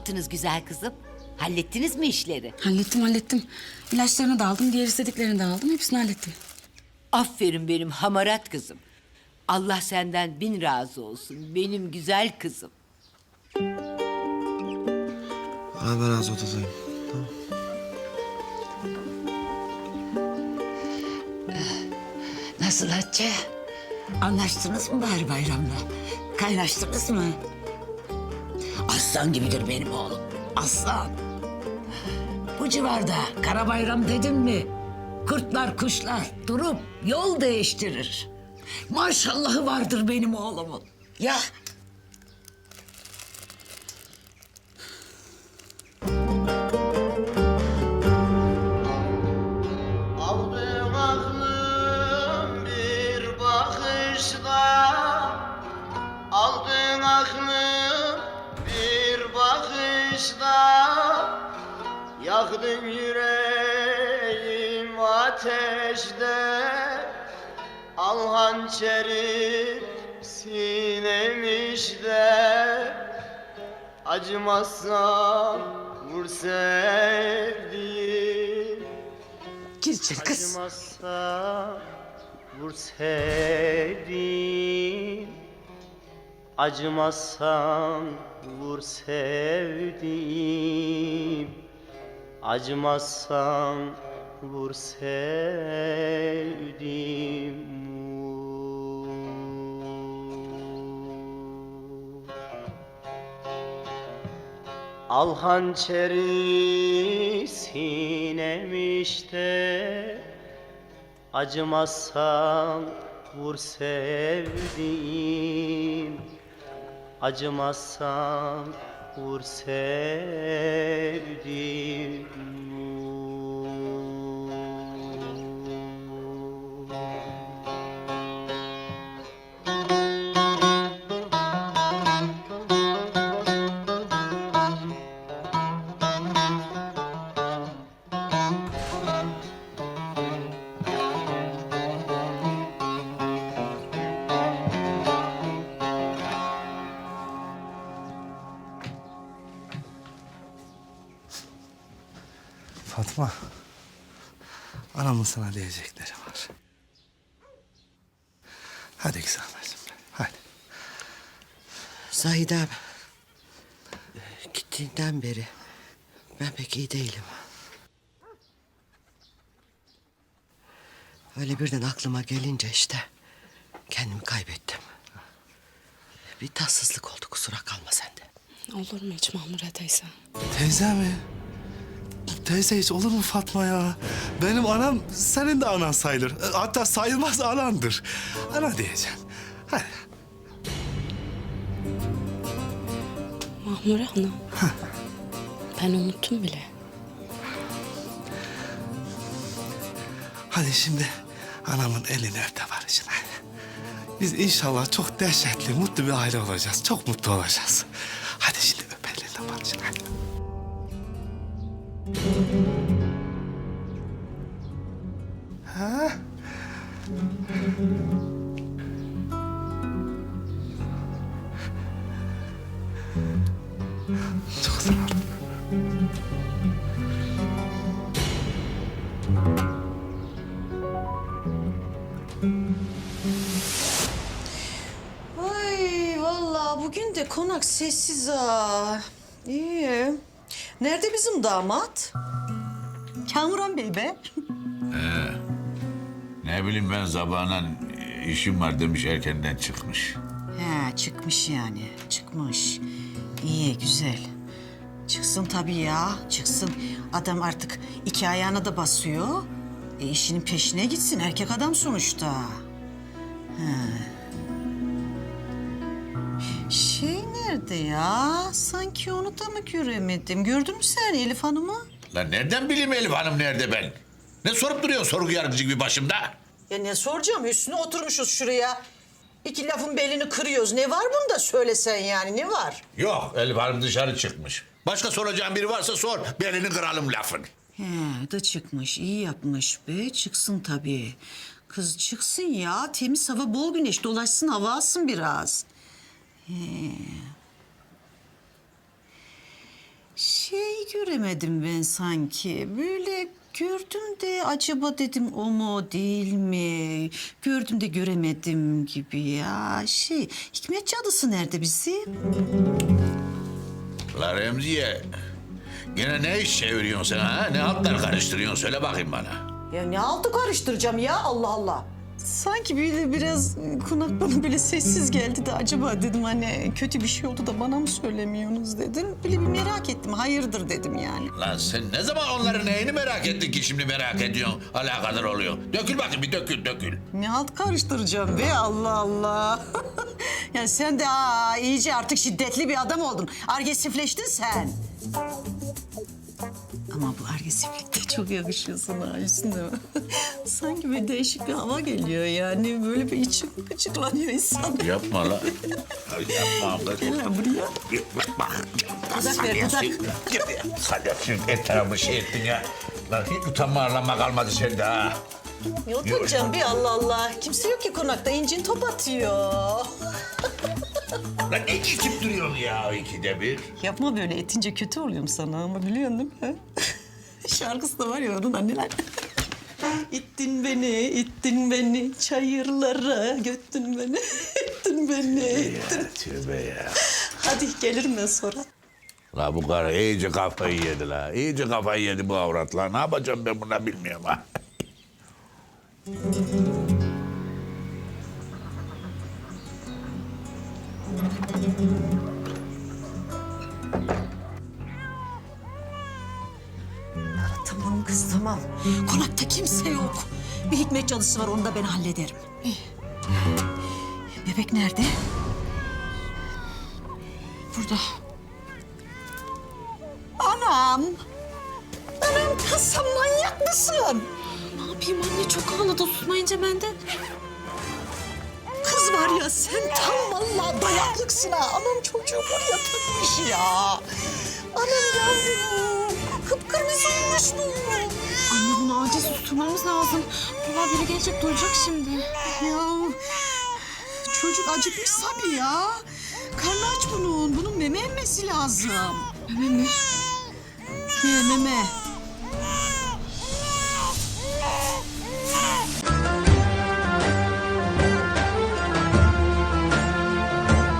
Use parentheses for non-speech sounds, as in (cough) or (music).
yaptınız güzel kızım? Hallettiniz mi işleri? Hallettim hallettim. İlaçlarını da aldım, diğer istediklerini de aldım. Hepsini hallettim. Aferin benim hamarat kızım. Allah senden bin razı olsun. Benim güzel kızım. Abi ben az odadayım. Nasıl Hatice? Anlaştınız mı bari bayramla? Kaynaştınız mı? Aslan gibidir benim oğlum. Aslan. Bu civarda kara bayram dedim mi? Kurtlar kuşlar durup yol değiştirir. Maşallahı vardır benim oğlumun. Ya ateşte Al hançeri sinemişte Acımazsan vur sevdiğim. Gir içeri kız. Acımazsa vur sevdiğim. Acımazsan vur sevdiğim. Acımazsan vur sevdiğim Al hançeri sinemişte Acımazsan vur sevdiğim Acımazsan vur sevdiğim Fatma. Anamın sana diyecekleri var. Hadi güzel bacım. Hadi. Zahide abi. Gittiğinden beri ben pek iyi değilim. Öyle birden aklıma gelince işte kendimi kaybettim. Bir tatsızlık oldu kusura kalma sende. Olur mu hiç Mahmure teyze? Teyze mi? Teyze hiç olur mu Fatma ya? Benim anam senin de anan sayılır. E, Hatta sayılmaz anandır. Ana diyeceğim. Hadi. Mahmure ana. ben unuttum bile. Hadi şimdi anamın elini öp de barışın. Biz inşallah çok dehşetli, mutlu bir aile olacağız. Çok mutlu olacağız. Hadi şimdi öp elini de barışın. Hadi. Ha? Çok ol. Ay vallahi bugün de konak sessiz ha. İyi. Nerede bizim damat? Kamuran Bey be. Ne bileyim ben sabahından işim var demiş erkenden çıkmış. He çıkmış yani çıkmış. İyi güzel. Çıksın tabii ya çıksın. Adam artık iki ayağına da basıyor. E işinin peşine gitsin erkek adam sonuçta. He. Nerede ya? Sanki onu da mı göremedim? Gördün mü sen Elif Hanım'ı? Lan nereden bileyim Elif Hanım nerede ben? Ne sorup duruyorsun sorgu yargıcı gibi başımda? Ya ne soracağım? Üstüne oturmuşuz şuraya. İki lafın belini kırıyoruz. Ne var bunda söylesen yani ne var? Yok Elif Hanım dışarı çıkmış. Başka soracağım biri varsa sor. Belini kıralım lafın. He da çıkmış. iyi yapmış be. Çıksın tabii. Kız çıksın ya. Temiz hava, bol güneş. Dolaşsın, hava alsın biraz. He. Şey göremedim ben sanki. Böyle gördüm de acaba dedim o mu değil mi? Gördüm de göremedim gibi ya. Şey Hikmet cadısı nerede bizim? La Remziye. Gene ne iş çeviriyorsun sen ha? Ne hatlar karıştırıyorsun? Söyle bakayım bana. Ya ne altı karıştıracağım ya Allah Allah. Sanki böyle biraz konak bana böyle sessiz geldi de acaba dedim hani kötü bir şey oldu da bana mı söylemiyorsunuz dedim. Böyle bir merak ettim hayırdır dedim yani. Lan sen ne zaman onların neyini merak ettin ki şimdi merak ediyorsun? Alakadar oluyor. Dökül bakayım bir dökül dökül. Ne alt karıştıracağım be Allah Allah. (laughs) yani sen de aa, iyice artık şiddetli bir adam oldun. Agresifleştin sen. Ama bu agresiflik de çok yakışıyor sana mi? (laughs) Sanki böyle değişik bir hava geliyor yani. Böyle bir içim gıcıklanıyor insan. Yapma la. Yapma kız. Gel lan buraya. Bak. Dudak ver. Hadi şimdi et tarafı şey ettin ya. Lan hiç utanma arlanma kalmadı sende ha. Ne oturacağım bir Allah Allah. Kimse yok ki konakta incin top atıyor. Lan ne geçip duruyorsun ya ikide bir? Yapma böyle etince kötü oluyorum sana ama biliyorsun değil mi? (laughs) Şarkısı da var ya onun anneler. (laughs) İttin beni, ittin beni çayırlara, götün beni, (laughs) ittin beni, ittin. Tövbe ya. Hadi gelirim ben sonra. La bu karı iyice kafayı yedi la. İyice kafayı yedi bu avrat la. Ne yapacağım ben buna bilmiyorum ha. Tamam kız tamam. Konakta kimse yok. Bir hikmet cadısı var onu da ben hallederim. Bebek nerede? Burada. Anam. Anam kızım manyak mısın? Ne yapayım anne çok ağladı susmayınca ben de. Kız var ya sen tam vallahi dayaklıksın ha. Anam çocuğu buraya takmış ya. Anam yavrum. Kıpkırmızı olmuş bu. Anne bunu acil susturmamız lazım. Baba biri gelecek duyacak şimdi. Ya çocuk acıkmış tabii ya. Karnı aç bunun. Bunun meme emmesi lazım. Meme mi? He meme.